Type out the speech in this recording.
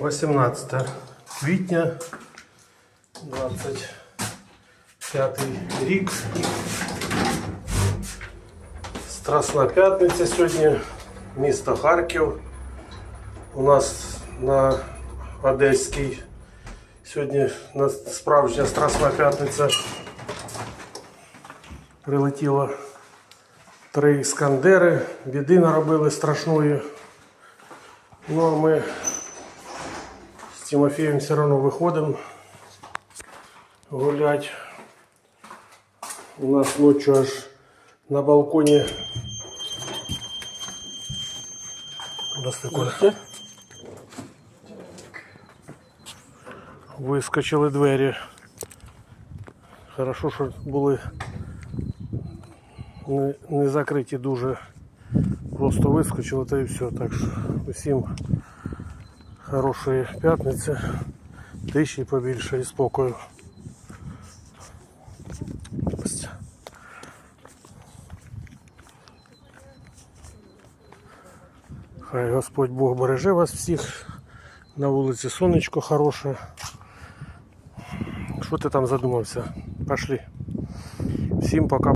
18 квітня 25 рік. Страсна п'ятниця сьогодні, місто Харків. У нас на Одеській. Сьогодні справжня Страсна п'ятниця. Прилетіло три іскандери, біди наробили страшної. Ну а ми з Тимофієм все одно виходимо гулять. У нас ночі аж на балконі. Вискочили двері. Хорошо, що були не, не закриті дуже. Просто вискочили та і все. Так що усім хорошої п'ятниці, тиші побільше і спокою. Хай Господь Бог береже вас всіх. На вулиці сонечко хороше. Що ти там задумався? Пошли. Всім пока.